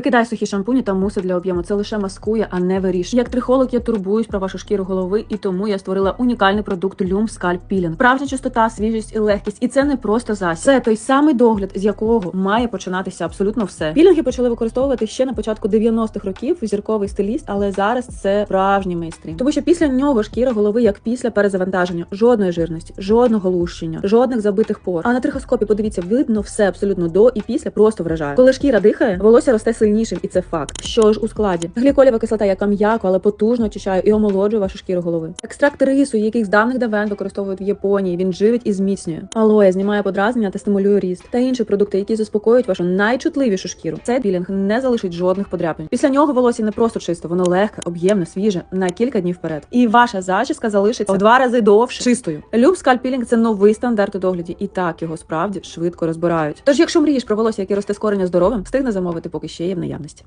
Викидай сухі шампуні та муси для об'єму. Це лише маскує, а не вирішує. Як трихолог я турбуюсь про вашу шкіру голови, і тому я створила унікальний продукт Lume Scalp Peeling. Справжня чистота, свіжість і легкість. І це не просто засіб. Це той самий догляд, з якого має починатися абсолютно все. Пілінги почали використовувати ще на початку 90-х років. Зірковий стиліст, але зараз це справжній майстрі. Тому що після нього шкіра голови, як після перезавантаження, жодної жирності, жодного лущення, жодних забитих пор. А на трихоскопі подивіться, видно все абсолютно до і після просто вражає. Коли шкіра дихає, волосся росте сильнішим, і це факт. Що ж у складі? Гліколєва кислота, яка м'яко, але потужно очищає і омолоджує вашу шкіру голови. Екстракт рису, який з давних давен використовують в Японії. Він живить і зміцнює. Алоє знімає подразнення та стимулює ріст. Та інші продукти, які заспокоюють вашу найчутливішу шкіру. Цей пілінг не залишить жодних подряпин. Після нього волосся не просто чисто, воно легке, об'ємне, свіже на кілька днів вперед. І ваша зачіска залишиться в два рази довше чистою. Люб скальпілінг це новий стандарт у догляді, і так його справді швидко розбирають. Тож, якщо мрієш про волосся, яке росте з кореня здоровим, встигне замовити, поки ще є наявності.